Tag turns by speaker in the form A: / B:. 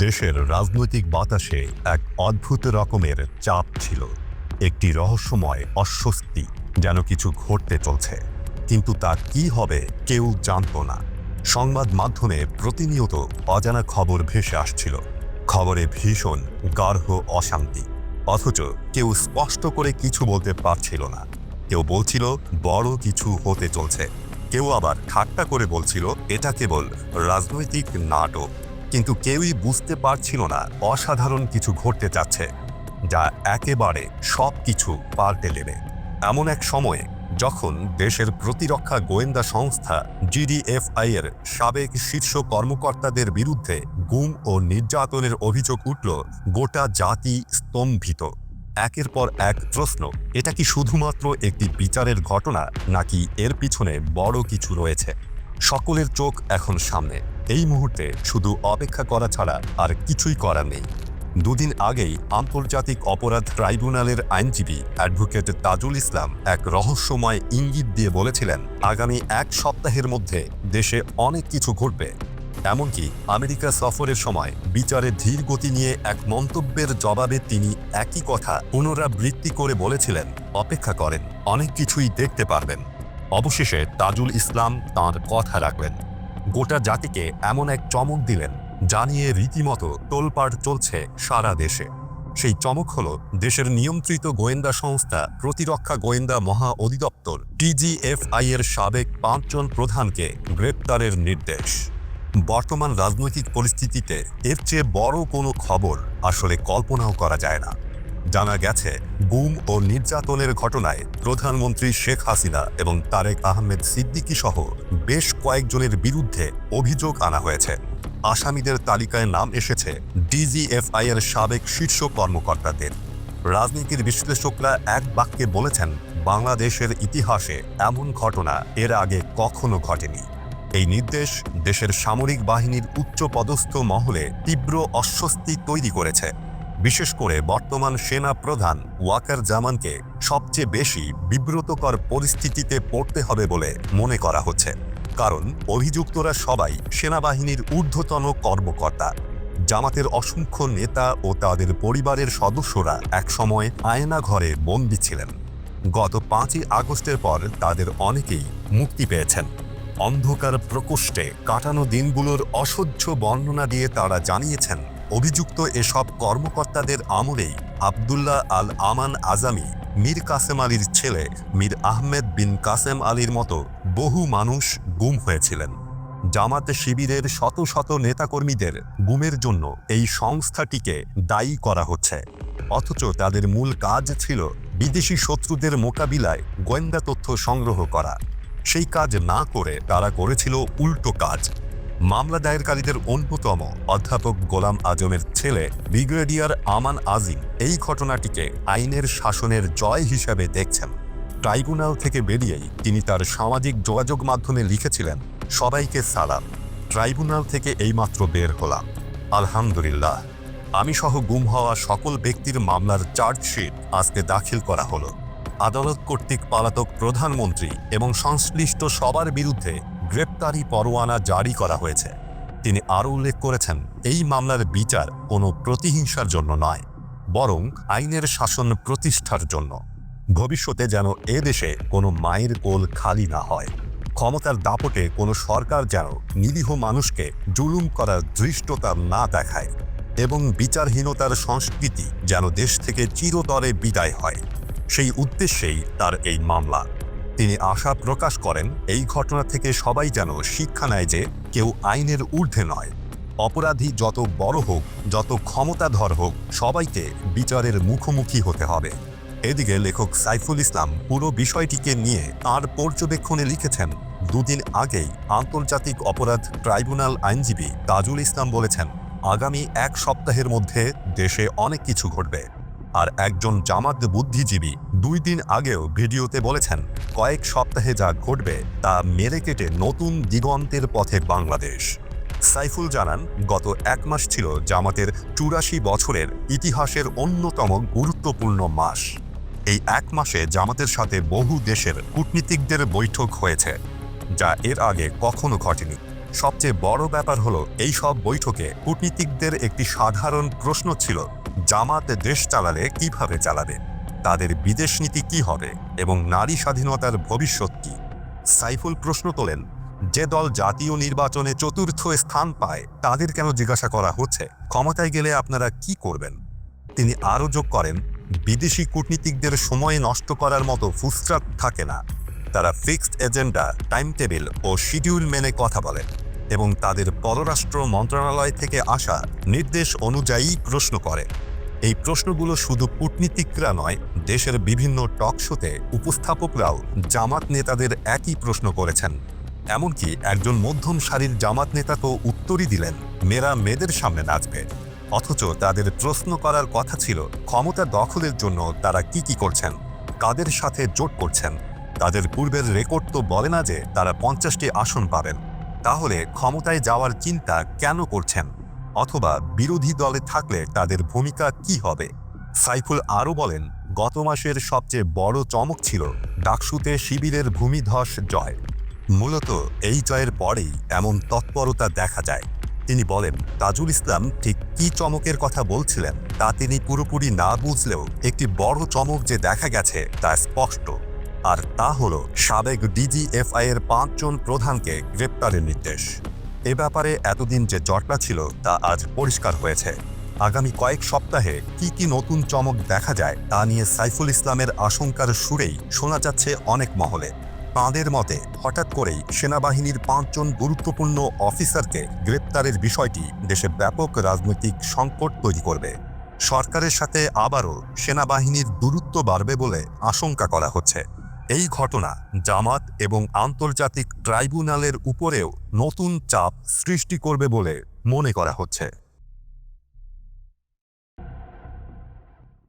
A: দেশের রাজনৈতিক বাতাসে এক অদ্ভুত রকমের চাপ ছিল। একটি রহস্যময় অস্বস্তি যেন কিছু ঘটতে চলছে। কিন্তু তা কি হবে কেউ জানত না। সংবাদ মাধ্যমে প্রতিনিয়ত অজানা খবর ভেসে আসছিল। খবরে ভীষণ গার্হ অশান্তি। অথচ কেউ স্পষ্ট করে কিছু বলতে পারছিল না। কেউ বলছিল, বড় কিছু হতে চলছে। কেউ আবার ঠাট্টা করে বলছিল, এটা কেবল রাজনৈতিক নাটক। কিন্তু কেউই বুঝতে পারছিল না অসাধারণ কিছু ঘটতে যাচ্ছে, যা একেবারে সব কিছু পাল্টে দেবে। এমন এক সময়ে যখন দেশের প্রতিরক্ষা গোয়েন্দা সংস্থা জিডিএফআই এর সাবেক শীর্ষ কর্মকর্তাদের বিরুদ্ধে গুম ও নির্যাতনের অভিযোগ উঠল, গোটা জাতি স্তম্ভিত। একের পর এক প্রশ্ন, এটা কি শুধুমাত্র একটি বিচারের ঘটনা, নাকি এর পিছনে বড় কিছু রয়েছে? সকলের চোখ এখন সামনে। এই মুহূর্তে শুধু অপেক্ষা করা ছাড়া আর কিছুই করার নেই। দুদিন আগেই আন্তর্জাতিক অপরাধ ট্রাইব্যুনালের আইনজীবী অ্যাডভোকেট তাজুল ইসলাম এক রহস্যময় ইঙ্গিত দিয়ে বলেছিলেন, আগামী এক সপ্তাহের মধ্যে দেশে অনেক কিছু ঘটবে। এমনকি আমেরিকা সফরের সময় বিচারে ধীর গতি নিয়ে এক মন্তব্যের জবাবে তিনি একই কথা পুনরাবৃত্তি করে বলেছিলেন, অপেক্ষা করেন, অনেক কিছুই দেখতে পারবেন। অবশেষে তাজুল ইসলাম তার কথা রাখবেন গোটা জাতিকে এমন এক চমক দিলেন, জানিয়ে রীতিমতো তোলপাড় চলছে সারা দেশে। সেই চমক হল দেশের নিয়ন্ত্রিত গোয়েন্দা সংস্থা প্রতিরক্ষা গোয়েন্দা মহা অধিদপ্তর টিজিএফআই এর সাবেক পাঁচজন প্রধানকে গ্রেপ্তারের নির্দেশ। বর্তমান রাজনৈতিক পরিস্থিতিতে এর চেয়ে বড় কোনো খবর আসলে কল্পনাও করা যায় না। জানা গেছে, গুম ও নির্যাতনের ঘটনায় প্রধানমন্ত্রী শেখ হাসিনা এবং তারেক আহমেদ সিদ্দিকী সহ বেশ কয়েকজনের বিরুদ্ধে অভিযোগ আনা হয়েছে। আসামিদের তালিকায় নাম এসেছে ডিজিএফআই এর সাবেক শীর্ষ কর্মকর্তাদের। রাজনীতির বিশ্লেষকরা এক বাক্যে বলেছেন, বাংলাদেশের ইতিহাসে এমন ঘটনা এর আগে কখনো ঘটেনি। এই নির্দেশ দেশের সামরিক বাহিনীর উচ্চ পদস্থ মহলে তীব্র অস্বস্তি তৈরি করেছে। বিশেষ করে বর্তমান সেনা প্রধান ওয়াকার জামানকে সবচেয়ে বেশি বিব্রতকর পরিস্থিতিতে পড়তে হবে বলে মনে করা হচ্ছে। কারণ অভিযুক্তরা সবাই সেনাবাহিনীর ঊর্ধ্বতন কর্মকর্তা। জামাতের অসংখ্য নেতা ও তাদের পরিবারের সদস্যরা একসময় আয়না ঘরে বন্দী ছিলেন। গত পাঁচই আগস্টের পর তাদের অনেকেই মুক্তি পেয়েছেন। অন্ধকার প্রকোষ্ঠে কাটানো দিনগুলোর অসহ্য বর্ণনা দিয়ে তারা জানিয়েছেন অভিযুক্ত এসব কর্মকর্তাদের আমলেই আবদুল্লাহ আল আমান আজামি, মীর কাসেম আলীর ছেলে মীর আহমেদ বিন কাসেম আলীর মতো বহু মানুষ গুম হয়েছিলেন। জামাতে শিবিরের শত শত নেতাকর্মীদের গুমের জন্য এই সংস্থাটিকে দায়ী করা হচ্ছে। অথচ তাদের মূল কাজ ছিল বিদেশি শত্রুদের মোকাবিলায় গোয়েন্দা তথ্য সংগ্রহ করা। সেই কাজ না করে তারা করেছিল উল্টো কাজ। মামলা দায়েরকারীদের অন্যতম অধ্যাপক গোলাম আজমের ছেলে ব্রিগেডিয়ার আমান আজিম এই ঘটনাটিকে আইনের শাসনের জয় হিসাবে দেখছেন। ট্রাইব্যুনাল থেকে বেরিয়েই তিনি তার সামাজিক যোগাযোগ মাধ্যমে লিখেছিলেন, সবাইকে সালাম। ট্রাইব্যুনাল থেকে এইমাত্র বের হলাম। আলহামদুলিল্লাহ। আমি সহ গুম হওয়া সকল ব্যক্তির মামলার চার্জশিট আজকে দাখিল করা হলো। আদালত কর্তৃক পালাতক প্রধানমন্ত্রী এবং সংশ্লিষ্ট সবার বিরুদ্ধে গ্রেপ্তারি পরোয়ানা জারি করা হয়েছে। তিনি আরও উল্লেখ করেছেন, এই মামলার বিচার কোনো প্রতিহিংসার জন্য নয়, বরং আইনের শাসন প্রতিষ্ঠার জন্য। ভবিষ্যতে যেন এ দেশে কোনো মায়ের কোল খালি না হয়। ক্ষমতার দাপটে কোনো সরকার যেন নিরীহ মানুষকে জুলুম করার ধৃষ্টতা না দেখায় এবং বিচারহীনতার সংস্কৃতি যেন দেশ থেকে চিরতরে বিদায় হয়। সেই উদ্দেশ্যেই তার এই মামলা। তিনি আশা প্রকাশ করেন, এই ঘটনা থেকে সবাই যেন শিক্ষা নেয় যে কেউ আইনের ঊর্ধ্বে নয়। অপরাধী যত বড় হোক, যত ক্ষমতাধর হোক, সবাইকে বিচারের মুখোমুখি হতে হবে। এদিকে লেখক সাইফুল ইসলাম পুরো বিষয়টিকে নিয়ে তার পর্যবেক্ষণে লিখেছেন, দুদিন আগেই আন্তর্জাতিক অপরাধ ট্রাইব্যুনাল আইনজীবী তাজুল ইসলাম বলেছেন, আগামী এক সপ্তাহের মধ্যে দেশে অনেক কিছু ঘটবে। আর একজন জামাত বুদ্ধিজীবী দুই দিন আগেও ভিডিওতে বলেছেন, কয়েক সপ্তাহে যা ঘটবে তা মেরে কেটে নতুন দিগন্তের পথে বাংলাদেশ। সাইফুল জানান, গত এক মাস ছিল জামাতের চুরাশি বছরের ইতিহাসের অন্যতম গুরুত্বপূর্ণ মাস। এই এক মাসে জামাতের সাথে বহু দেশের কূটনীতিকদের বৈঠক হয়েছে, যা এর আগে কখনো ঘটেনি। সবচেয়ে বড় ব্যাপার হলো এই সব বৈঠকে কূটনীতিকদের একটি সাধারণ প্রশ্ন ছিল জামাত দেশ চালালে কীভাবে চালাবে? তাদের বিদেশ নীতি কি হবে? এবং নারী স্বাধীনতার ভবিষ্যৎ কি? সাইফুল প্রশ্ন তোলেন, যে দল জাতীয় নির্বাচনে চতুর্থ স্থান পায়, তাদের কেন জিজ্ঞাসা করা হচ্ছে? ক্ষমতায় গেলে আপনারা কি করবেন? তিনি আরও যোগ করেন, বিদেশি কূটনীতিকদের সময় নষ্ট করার মতো ফুসরাত থাকে না। তারা ফিক্সড এজেন্ডা টাইম টেবিল ও শিডিউল মেনে কথা বলেন। এবং তাদের পররাষ্ট্র মন্ত্রণালয় থেকে আসা নির্দেশ অনুযায়ী প্রশ্ন করে। এই প্রশ্নগুলো শুধু কূটনীতিকরা নয়, দেশের বিভিন্ন টক শোতে উপস্থাপকরাও জামাত নেতাদের একই প্রশ্ন করেছেন। এমনকি একজন মধ্যম সারির জামাত নেতা তো উত্তরই দিলেন, মেয়েরা মেয়েদের সামনে নাচবে। অথচ তাদের প্রশ্ন করার কথা ছিল, ক্ষমতা দখলের জন্য তারা কি কি করছেন? কাদের সাথে জোট করছেন? তাদের পূর্বের রেকর্ড তো বলে না যে তারা পঞ্চাশটি আসন পাবেন। তাহলে ক্ষমতায় যাওয়ার চিন্তা কেন করছেন? অথবা বিরোধী দলে থাকলে তাদের ভূমিকা কি হবে? সাইফুল আরও বলেন, গত মাসের সবচেয়ে বড় চমক ছিল ডাকসুতে শিবিরের ভূমিধস জয়। মূলত এই জয়ের পরেই এমন তৎপরতা দেখা যায়। তিনি বলেন, তাজুল ইসলাম ঠিক কী চমকের কথা বলছিলেন তা তিনি পুরোপুরি না বুঝলেও একটি বড় চমক যে দেখা গেছে তা স্পষ্ট। আর তা হল সাবেক ডিজিএফআই এর পাঁচজন প্রধানকে গ্রেপ্তারের নির্দেশ। এ ব্যাপারে এতদিন যে জটলা ছিল তা আজ পরিষ্কার হয়েছে। আগামী কয়েক সপ্তাহে কি কি নতুন চমক দেখা যায় তা নিয়ে সাইফুল ইসলামের আশঙ্কার সুরেই শোনা যাচ্ছে অনেক মহলে। তাঁদের মতে, হঠাৎ করেই সেনাবাহিনীর পাঁচজন গুরুত্বপূর্ণ অফিসারকে গ্রেপ্তারের বিষয়টি দেশে ব্যাপক রাজনৈতিক সংকট তৈরি করবে। সরকারের সাথে আবারও সেনাবাহিনীর দূরত্ব বাড়বে বলে আশঙ্কা করা হচ্ছে। এই ঘটনা জামাত এবং আন্তর্জাতিক ট্রাইব্যুনালের উপরেও নতুন চাপ সৃষ্টি করবে বলে মনে করা হচ্ছে।